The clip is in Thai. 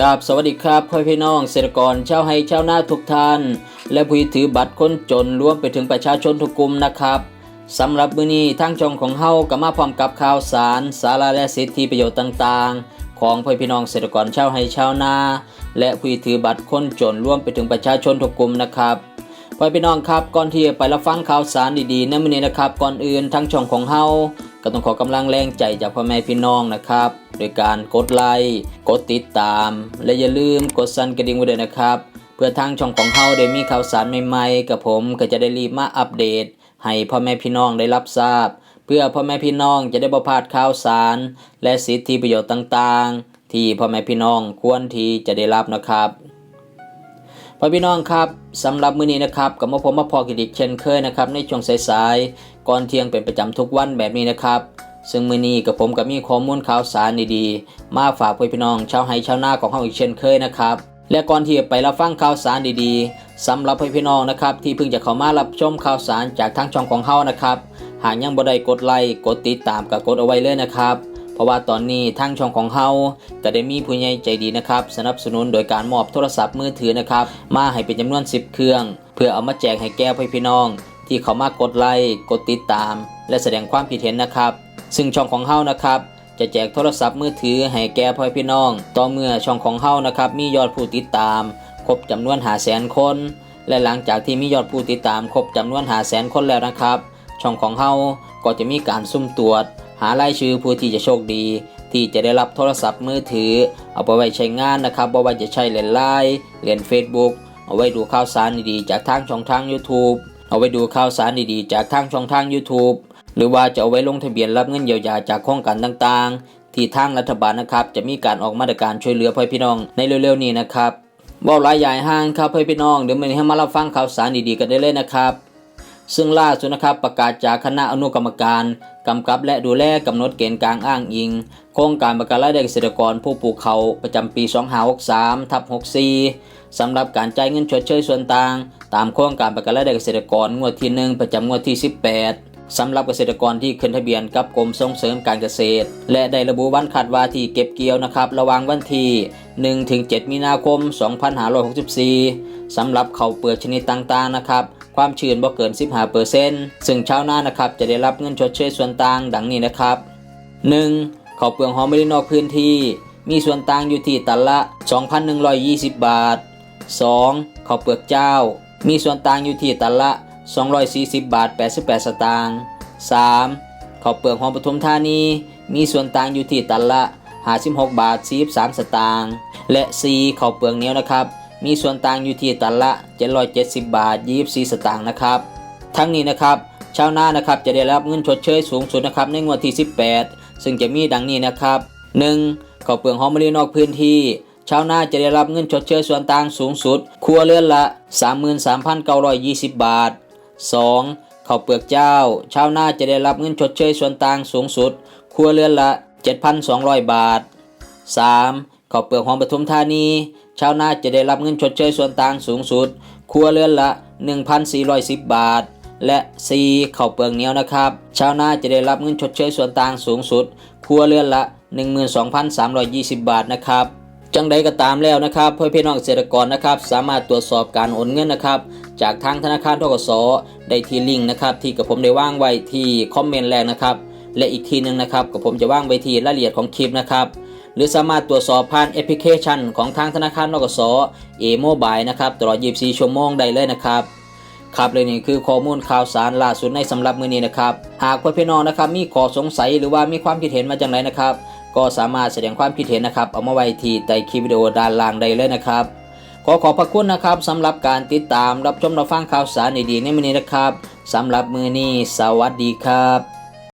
กับสวัสดีครับพ่อพี่น้องเกษตรกรชาวไร่ชาวนาทุกท่าน และผู้ถือบัตรคนจนรวมไปถึงประชาชนทุกกลุ่มนะครับสำหรับมื้อนี้ทางช่องของเฮาก็มาพร้อมกับข่าวสาร สาระและสิทธิประโยชน์ต่างๆ ของพ่อพี่น้องเกษตรกรชาวไร่ชาวนา และผู้ถือบัตรคนจนรวมไปถึงประชาชนทุกกลุ่มนะครับพ่อพี่น้องครับก่อนที่จะไปรับฟังข่าวสารดีๆในมื้อนี้นะครับก่อนอื่นทางช่องของเฮา ก็ต้องขอกำลังแรงใจจากพ่อแม่พี่น้องนะครับ โดยการกดไลค์กดติดตาม และอย่าลืมกดสั่นกระดิ่งไว้ด้วยนะครับ เพื่อทางช่องของเฮาได้มีข่าวสารใหม่ๆ กับผมก็จะได้รีบมาอัปเดต ให้พ่อแม่พี่น้องได้รับทราบ เพื่อพ่อแม่พี่น้องจะได้บ่พลาดข่าวสาร และสิทธิประโยชน์ต่างๆ ที่พ่อแม่พี่น้องควรที่จะได้รับนะครับ พ่อพี่น้องครับสำหรับมื้อนี้นะครับกับมาผมมาพอกิดิเช่นเคยนะครับในช่วงสายๆก่อนเที่ยงเป็นประจำทุกวันแบบนี้นะครับซึ่งมื้อนี้กับผมก็มีข้อมูลข่าวสารดีๆมาฝากพ่อพี่น้องชาวไร่ชาวนาของเฮาอีกเช่นเคยนะครับและก่อนที่จะไปรับฟังข่าวสารดีๆสำหรับพ่อพี่น้องนะครับที่เพิ่งจะเข้ามารับชมข่าวสารจากทางช่องของเฮานะครับหากยังบ่ได้กดไลค์กดติดตามก็กดเอาไว้เลยนะครับ ราะว่าตอนนี้ทางช่องของเฮาก็ได้มีผู้ใหญ่ใจดีนะครับสนับสนุนโดยการมอบโทรศัพท์มือถือนะครับมาให้เป็นจำนวน 10 เครื่อง เพื่อเอามาแจกให้แก่พ่อพี่น้อง ที่เขามากดไลค์กดติดตาม และแสดงความคิดเห็นนะครับ ซึ่งช่องของเฮานะครับจะแจกโทรศัพท์มือถือให้แก่พ่อพี่น้อง ต่อเมื่อช่องของเฮานะครับ มียอดผู้ติดตาม ครบจำนวนหาแสนคน และหลังจากที่มียอดผู้ติดตาม ครบจำนวนหาแสนคนแล้วนะครับ ช่องของเฮาก็จะมีการซุ่มตรวจ หารายชื่อผู้ที่จะโชคดี ที่จะได้รับโทรศัพท์มือถือ เอาไปไว้ใช้งานนะครับบ่ว่าจะใช้เล่นไลน์เล่น Facebook เอาไว้ดูข่าวสารดีๆ จากทางช่องทาง YouTube เอาไว้ดูข่าวสารดีๆ จากทางช่องทาง YouTube หรือว่าจะเอาไว้ลงทะเบียนรับเงินเยียวยาจากโครงการต่างๆ ที่ทางรัฐบาลนะครับจะมีการออกมาตรการช่วยเหลือพ่อพี่น้องในเร็วๆนี้นะครับบ่หลายใหญ่ห้างครับพ่อพี่น้องเดี๋ยวมื้อนี้ให้มารับฟังข่าวสารดีๆกันได้เลยนะครับ ซึ่งล่าสุดนะครับประกาศจากคณะอนุกรรมการกำกับและดูแลกำหนดเกณฑ์กลางอ้างอิง โครงการประกันรายได้เกษตรกรผู้ปลูกเขาประจำปี 2563ทับ64สำหรับการจ่ายเงินชดเชยส่วนต่าง ตามโครงการประกันรายได้เกษตรกรงวดที่ 1 ประจำงวดที่ 18สำหรับเกษตรกรที่ขึ้นทะเบียนกับกรมส่งเสริมการเกษตร และได้ระบุวันคาดว่าที่เก็บเกี่ยวนะครับ ระหว่างวันที่1-7 มีนาคม 2564สำหรับเขาเปลือกชนิดต่างๆนะครับ ความชื้นบ่เกิน 15%ซึ่งชาวนานะครับจะได้รับเงินชดเชยส่วนต่างดังนี้นะครับ 1. ข้าวเปลือกหอมมะลินอกพื้นที่ มีส่วนต่างอยู่ที่ตันละ 2,120 บาท 2. ข้าวเปลือกเจ้า มีส่วนต่างอยู่ที่ตันละ 240 บาท 88 สตางค์ 3. ข้าวเปลือกหอมปทุมธานี มีส่วนต่างอยู่ที่ตันละ 56 บาท43สตางค์ และ 4. ข้าวเปลือกเหนียวนะครับ มีส่วนต่างอยู่ที่ตันละ 770 บาท 24 สตางค์นะครับ ทั้งนี้นะครับ ชาวนานะครับจะได้รับเงินชดเชยสูงสุดนะครับในงวดที่ 18 ซึ่งจะมีดังนี้นะครับ 1. ข้าวเปลือกหอมมะลินอกพื้นที่ ชาวนาจะได้รับเงินชดเชยส่วนต่างสูงสุด ครัวเรือนละ 33,920 บาท 2. ข้าวเปลือกเจ้า ชาวนาจะได้รับเงินชดเชยส่วนต่างสูงสุด ครัวเรือนละ 7,200 บาท 3. ข้าวเปลือกหอมปทุมธานี ชาวนาจะได้รับเงินชดเชยส่วนต่างสูงสุด ครัวเรือนละ 1,410 บาท และ 4. ข้าวเปลือกเหนียวนะครับ ชาวนาจะได้รับเงินชดเชยส่วนต่างสูงสุด ครัวเรือนละ 12,320 บาทนะครับจังใดก็ตามแล้วนะครับเพื่อพี่น้องเกษตรกรนะครับ สามารถตรวจสอบการโอนเงินนะครับ จากทางธนาคารทกสได้ที่ลิงก์นะครับ ที่กับผมได้ว่างไว้ที่คอมเมนต์แรกนะครับ และอีกทีหนึงนะครับกับผมจะว่างไว้ที่รายละเอียดของคลิปนะครับ รือสามารถตรวจสอบผ่านแอปพลิเคชัน ของทางธนาคารทกสเอโมบายนะครับตลอด 24 ชั่วโมงได้เลยนะครับครับเลยนี่คือข้อมูลข่าวสารล่าสุดในสำหรับมื้อนี้นะครับหากเพื่อนพี่น้องนะครับมีข้อสงสัยหรือว่ามีความคิดเห็นมาจากไหนนะครับ ก็สามารถแสดงความคิดเห็นนะครับ เอามาไว้ที่ใต้คลิปวิดีโอด้านล่างได้เลยนะครับ ขอขอบพระคุณนะครับสำหรับการติดตามรับชมรับฟังข่าวสารดีๆในมื้อนี้นะครับสำหรับมื้อนี้สวัสดีครับ